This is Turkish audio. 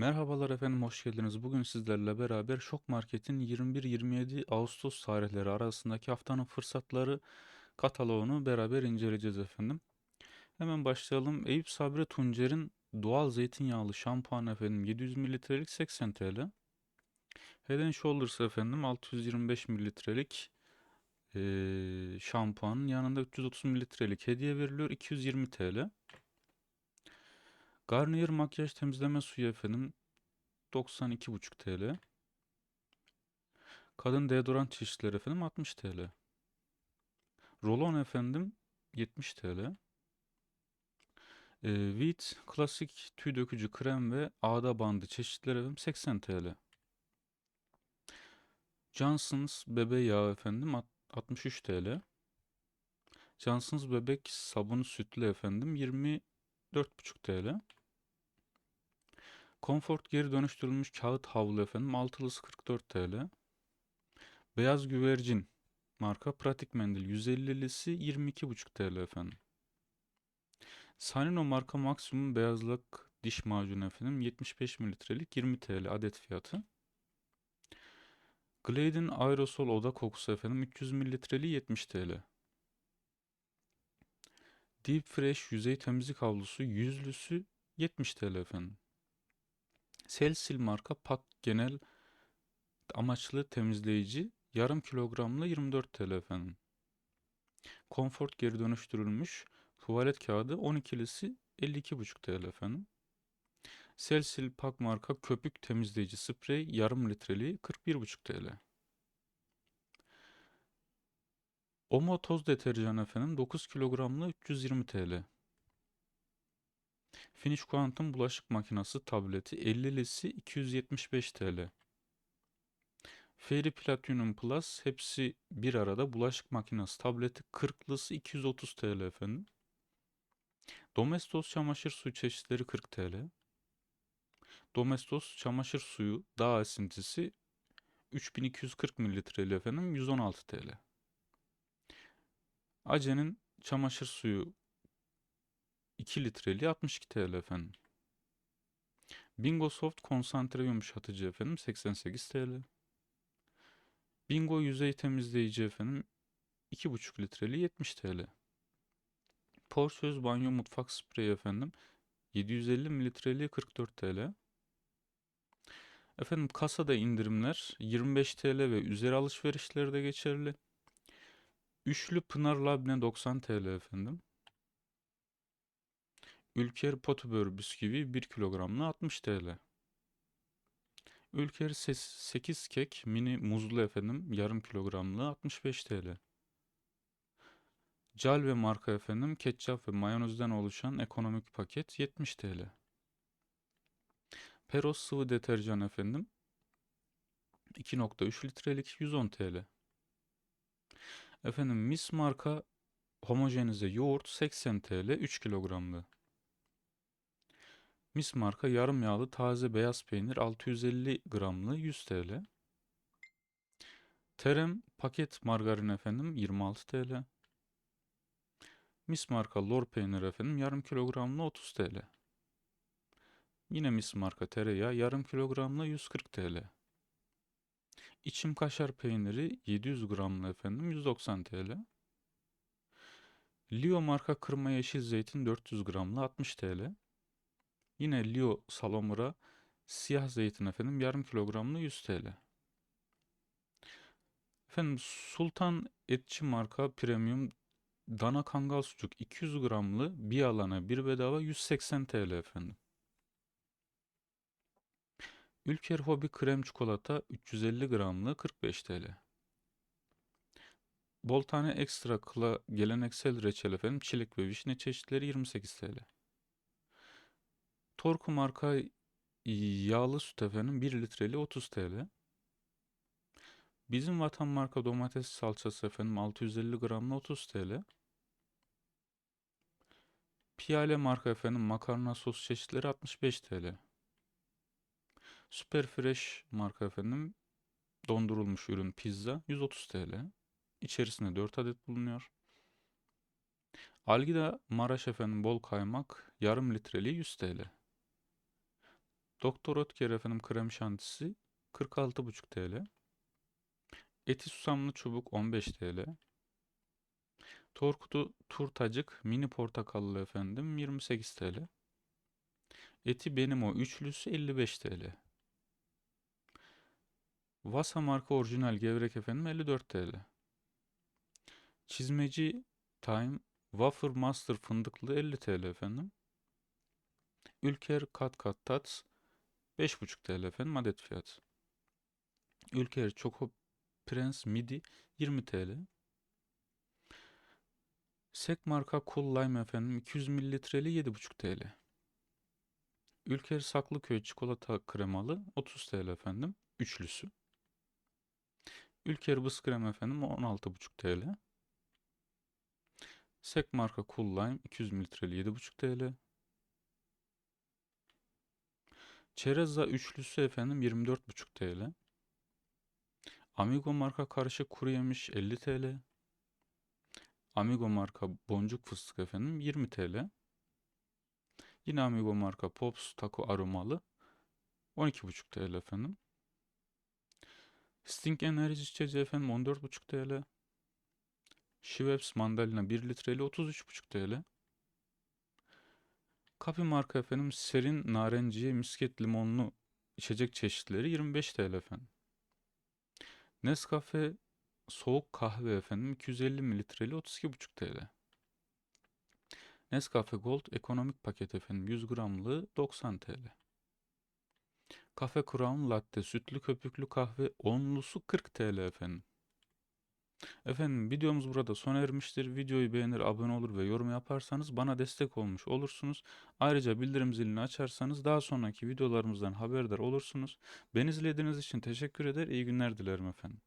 Merhabalar efendim, hoş geldiniz. Bugün sizlerle beraber Şok Market'in 21-27 Ağustos tarihleri arasındaki haftanın fırsatları kataloğunu beraber inceleyeceğiz efendim. Hemen başlayalım. Eyüp Sabri Tuncer'in doğal zeytinyağlı şampuan efendim 700 mililitrelik 80 TL. Head Shoulders efendim 625 mililitrelik eee şampuanın yanında 330 mililitrelik hediye veriliyor 220 TL. Garnier makyaj temizleme suyu efendim 92,5 TL. Kadın deodorant çeşitleri efendim 60 TL. Rolon efendim 70 TL. Ee, Veet klasik tüy dökücü krem ve ağda bandı çeşitleri efendim 80 TL. Johnson's bebe yağı efendim alt- 63 TL. Johnson's bebek sabunu sütlü efendim 24,5 TL. Comfort geri dönüştürülmüş kağıt havlu efendim altılısı 44 TL. Beyaz güvercin marka pratik mendil 150'lisi 22,5 TL efendim. Sanino marka maksimum beyazlık diş macunu efendim 75 mililitrelik 20 TL adet fiyatı. Glade'in aerosol oda kokusu efendim 300 mililitreli 70 TL. Deep Fresh yüzey temizlik havlusu yüzlüsü 70 TL efendim. Selsil marka pak genel amaçlı temizleyici yarım kilogramlı 24 TL efendim. Comfort geri dönüştürülmüş tuvalet kağıdı 12'lisi 52,5 TL efendim. Selsil pak marka köpük temizleyici sprey yarım litreliği 41,5 TL. Omo toz deterjan efendim 9 kilogramlı 320 TL. Finish Quantum bulaşık makinesi tableti 50'lisi 275 TL. Fairy Platinum Plus hepsi bir arada bulaşık makinesi tableti 40'lısı 230 TL efendim. Domestos çamaşır suyu çeşitleri 40 TL. Domestos çamaşır suyu dağ esintisi 3240 mililitreli efendim 116 TL. Ace'nin çamaşır suyu 2 litreli 62 TL efendim. Bingo Soft konsantre yumuşatıcı efendim 88 TL. Bingo yüzey temizleyici efendim 2,5 litreli 70 TL. Porçöz banyo mutfak spreyi efendim 750 mililitreli 44 TL. Efendim kasada indirimler 25 TL ve üzeri alışverişlerde geçerli. Üçlü Pınar Labne 90 TL efendim. Ülker Potibör bisküvi 1 kilogramlı 60 TL. Ülker 8 kek mini muzlu efendim yarım kilogramlı 65 TL. Calve marka efendim ketçap ve mayonezden oluşan ekonomik paket 70 TL. Peros sıvı deterjan efendim 2.3 litrelik 110 TL. Efendim Mis marka homojenize yoğurt 80 TL 3 kilogramlı. Mis marka yarım yağlı taze beyaz peynir 650 gramlı 100 TL. Terem paket margarin efendim 26 TL. Mis marka lor peynir efendim yarım kilogramlı 30 TL. Yine mis marka tereyağı yarım kilogramlı 140 TL. İçim kaşar peyniri 700 gramlı efendim 190 TL. Lio marka kırma yeşil zeytin 400 gramlı 60 TL. Yine Lio salamura siyah zeytin efendim yarım kilogramlı 100 TL. Efendim Sultan Etçi marka premium dana kangal sucuk 200 gramlı bir alana bir bedava 180 TL efendim. Ülker Hobi krem çikolata 350 gramlı 45 TL. Bol tane ekstra kıla geleneksel reçel efendim çilek ve vişne çeşitleri 28 TL. Torku marka yağlı süt efendim 1 litreli 30 TL. Bizim vatan marka domates salçası efendim 650 gramlı 30 TL. Piyale marka efendim makarna sos çeşitleri 65 TL. Super Fresh marka efendim dondurulmuş ürün pizza 130 TL. İçerisinde 4 adet bulunuyor. Algida Maraş efendim bol kaymak yarım litreli 100 TL. Doktor Oetker efendim krem şantisi 46,5 TL. Eti susamlı çubuk 15 TL. Torkutu turtacık mini portakallı efendim 28 TL. Eti benim o üçlüsü 55 TL. Vasa marka orijinal gevrek efendim 54 TL. Çizmeci Time Wafer Master fındıklı 50 TL efendim. Ülker Kat Kat Tats 5,5 TL efendim adet fiyatı. Ülker Choco Prince Midi 20 TL. Sek marka Cool Lime efendim 200 mililitreli 7,5 TL. Ülker Saklıköy çikolata kremalı 30 TL efendim. Üçlüsü. Ülker Bız krem efendim 16,5 TL. Sek marka Cool Lime 200 mililitreli 7,5 TL. Çerezza üçlüsü efendim 24,5 TL. Amigo marka karışık kuru yemiş 50 TL. Amigo marka boncuk fıstık efendim 20 TL. Yine Amigo marka Pops Taco aromalı 12,5 TL efendim. Sting enerji içeceği efendim 14,5 TL. Schweppes mandalina 1 litreli 33,5 TL. Kapi marka efendim serin narenciye misket limonlu içecek çeşitleri 25 TL efendim. Nescafe soğuk kahve efendim 250 mililitreli 32,5 TL. Nescafe Gold ekonomik paket efendim 100 gramlığı 90 TL. Cafe Crown latte sütlü köpüklü kahve onlusu 40 TL efendim. Efendim videomuz burada sona ermiştir. Videoyu beğenir, abone olur ve yorum yaparsanız bana destek olmuş olursunuz. Ayrıca bildirim zilini açarsanız daha sonraki videolarımızdan haberdar olursunuz. Beni izlediğiniz için teşekkür eder. İyi günler dilerim efendim.